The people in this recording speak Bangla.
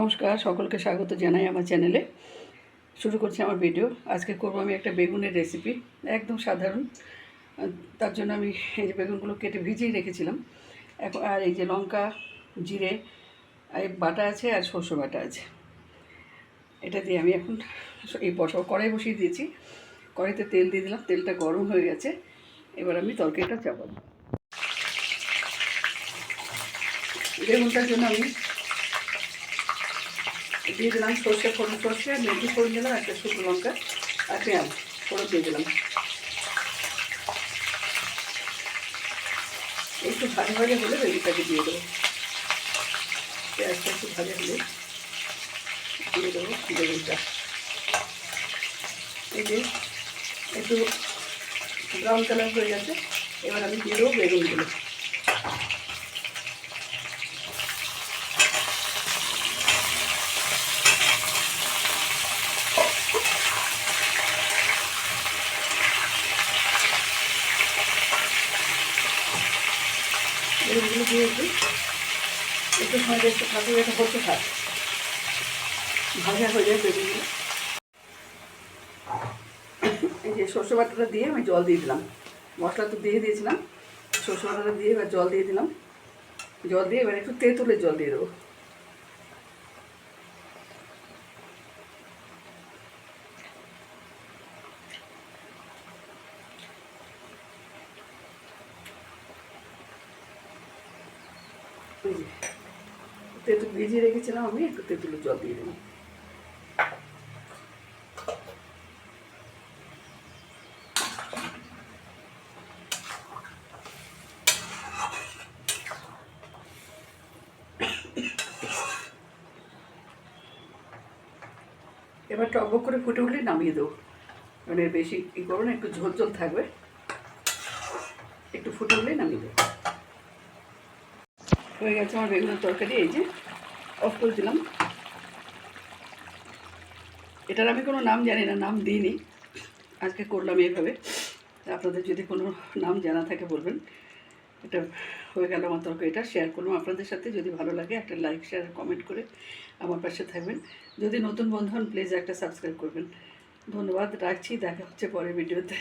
নমস্কার, সকলকে স্বাগত জানাই আমার চ্যানেলে। শুরু করছি আমার ভিডিও। আজকে করব আমি একটা বেগুনের রেসিপি একদম সাধারণ। তার জন্য আমি এই যে বেগুনগুলো কেটে ভিজিয়ে রেখেছিলাম। এখন আর এই যে লঙ্কা, জিরে, আর এই বাটা আছে আর সর্ষ বাটা আছে। এটা দিয়ে আমি এখন এই বসাও কড়াই বসিয়ে দিয়েছি। কড়াইতে তেল দিয়ে দিলাম, তেলটা গরম হয়ে গেছে। এবার আমি তরকারিটা চাপাবো। বেগুনটার জন্য আমি দিয়ে দিলাম সর্ষে, ফোড়ন সর্ষে আর মেথি, ফোড়ন দিলাম, একটা শুকনো লঙ্কা আর পেঁয়াজ ফোড়ন দিয়ে দিলাম। একটু ভাজা ভাজা হলে বেগুনটাকে দিয়ে দেবো। পেঁয়াজটা একটু ভাজা হলে দিয়ে দেবো বেগুনটা। এই যে একটু ব্রাউন কালার হয়ে গেছে, এবার আমি দিয়ে দেবো বেগুনগুলো। বেগুনগুলো দিয়ে একটু একটু সময় একটু থাকবে এটা হতে থাক ভাজা হয়ে যায় বেগুনগুলো এই যে সর্ষে বাটাটা দিয়ে আমি জল দিয়ে দিলাম। মশলা তো দিয়ে দিয়েছিলাম। সর্ষে বাটাটা দিয়ে এবার জল দিয়ে দিলাম। জল দিয়ে এবার একটু তেঁতুলের জল দিয়ে দেবো। তেঁতুল ভিজিয়ে রেখেছিলাম আমি, একটু তেঁতুলের জল দিয়ে দেবো। এবার টকবক করে ফুটে উঠলে নামিয়ে দেবো। মানে বেশি ই করব না, একটু ঝোল ঝোল থাকবে। একটু ফুটে উঠলেই নামিয়ে দেবো। হয়ে গেছে আমার বেগুনের তরকারি, এই যে অফ করে দিলাম। এটার আমি কোনো নাম জানি না, নাম দিইনি। আজকে করলাম এইভাবে আপনাদের যদি কোনো নাম জানা থাকে বলবেন। এটা হয়ে গেল আমার তরকারিটা শেয়ার করলাম আপনাদের সাথে। যদি ভালো লাগে একটা লাইক শেয়ার কমেন্ট করে আমার পাশে থাকবেন। যদি নতুন বন্ধু হন প্লিজ একটা সাবস্ক্রাইব করবেন। ধন্যবাদ, রাখছি। দেখা হচ্ছে পরের ভিডিওতে